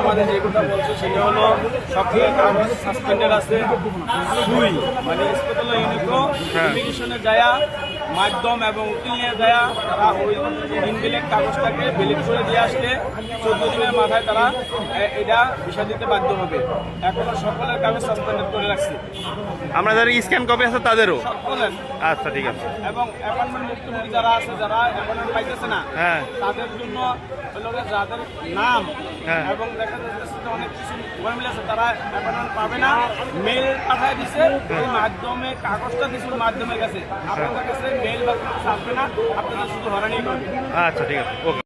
আমাদের যে কথা বলছে সেটা হলো কাগজ সাসপেন্ডেড আছে দুই মানে স্পেশাল ইউনিকো। ইমিগ্রেশনে যায়া মাধ্যম এবং উকিল নিয়ে যায়া তারা ওই ইনবিলেট কাগজটাকে বিলিট করে দিয়ে আসলে চোদ্দ মাথায় তারা এটা বিষয় দিতে বাধ্য হবে। এখনও সকলের কাগজ সাসপেন্ডেড করে রাখছে। আমরা যারা স্ক্যান কপি আছে তাদেরও? সকলের। আচ্ছা ঠিক আছে। এবং অ্যাপয়েন্টমেন্ট মুক্তমুখী যারা আছে যারা অ্যাপয়েন্টমেন্ট পাইতেছে না হ্যাঁ। তাদের জন্য যাদের নাম হ্যাঁ। এবং দেখা যাচ্ছে যে অনেক কিছু ঝামেলা আছে তারা অ্যাপয়েন্টমেন্ট পাবে না। মেল পাঠায় দিছে এই মাধ্যমে কাগজটা দিছে মাধ্যমের কাছে। আপনাদের কাছে মেল বা কিছু আসবে না আপনাদের শুধু হরানি করবে আচ্ছা ঠিক আছে। ওকে